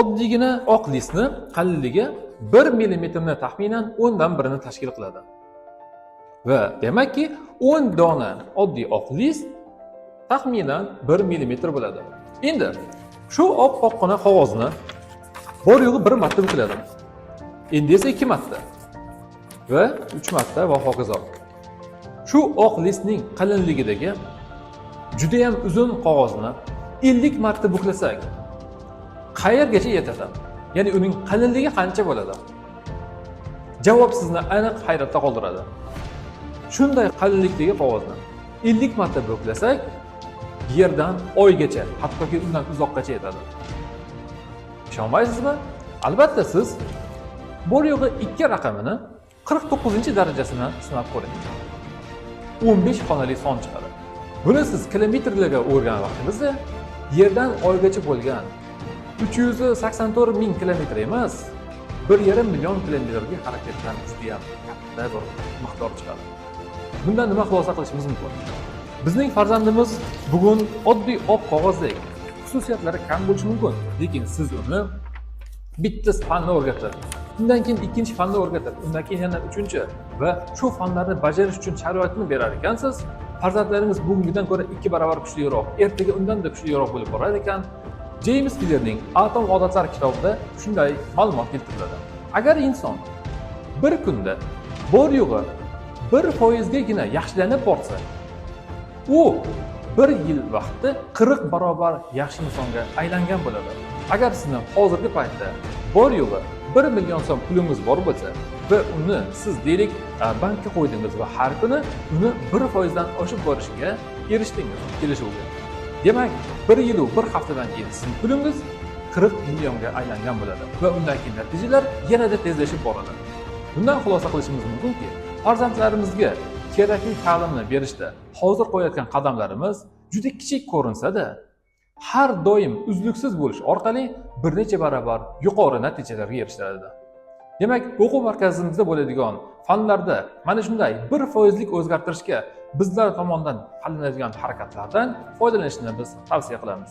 oddiygina oq listni qalinligi bir millimetrni taxminan o'ndan birini tashkil qiladi. Va demakki o'n dona oddiy oq list taxminan bir millimetr bo'ladi. Endi shu oppoqqina qog'ozni bor yo'g'i bir marta bukiladi. Endi esa ikki marta va uch marta va hokazo. Shu oq listning qalinligidagi judayam uzun qog'ozni ellik marta buklasak qayergacha yetadi? Ya'ni uning qalinligi qancha bo'ladi? Javob sizni aniq hayratda qoldiradi. Shunday qalinlikdagi qog'ozni ellik marta buklasak yerdan oygacha hattoki undan uzoqqacha yetadi. İshonmaysizmi? Albatta siz bor yo'g'i ikki raqamini qirq to'qqizinchi darajasini sinab ko'ring. O'n son chiqadi. Buni siz kilometrlarga o'rgan vaqtingizda yerdan oygacha bo'lgan uch yuz sakson emas bir yarim million kilometrga harakatdan judayam katta bir miqdor chiqadi. Bundan nima xulosa qilishimiz mumkin? Bizning farzandimiz bugun oddiy oq qog'ozdek xususiyatlari kam bo'lishi mumkin lekin siz uni bitta fanni o'rgatib undan keyin ikkinchi fanni o'rgatib undan keyin yana uchinchi va shu fanlarni bajarish uchun sharoitni berar ekansiz farzandlaringiz bugungidan ko'ra ikki barobar kuchliroq ertaga undanda kuchliroq bo'lib borar ekan jeyms killerning atom odatlar kitobida shunday ma'lumot keltiriladi. Agar inson bir kunda bor yo'g'i bir foizgagina yaxshilanib borsa u bir yil vaqtda qirq barobar yaxshi insonga aylangan bo'ladi. Agar sizni hozirgi paytda bor yo'g'i bir million so'm pulingiz bor bo'lsa va uni siz deylik e, bankka qo'ydingiz va har kuni uni bir foizdan oshib borishga erishdingiz kelishuvga demak bir yilu bir haftadan keyin sizning pulingiz qirq millionga aylangan bo'ladi va undan keyin natijalar yanada tezlashib boradi. Bundan xulosa qilishimiz mumkinki farzandlarimizga kerakli ta'limni berishda hozir qo'yayotgan qadamlarimiz juda kichik ko'rinsa-da har doim uzluksiz bo'lish orqali bir necha barobar yuqori natijalarga erishiladi. Demak o'quv markazimizda bo'ladigan fanlarda mana shunday bir foizlik o'zgartirishga bizlar tomonidan qilinadigan harakatlardan foydalanishni biz tavsiya qilamiz.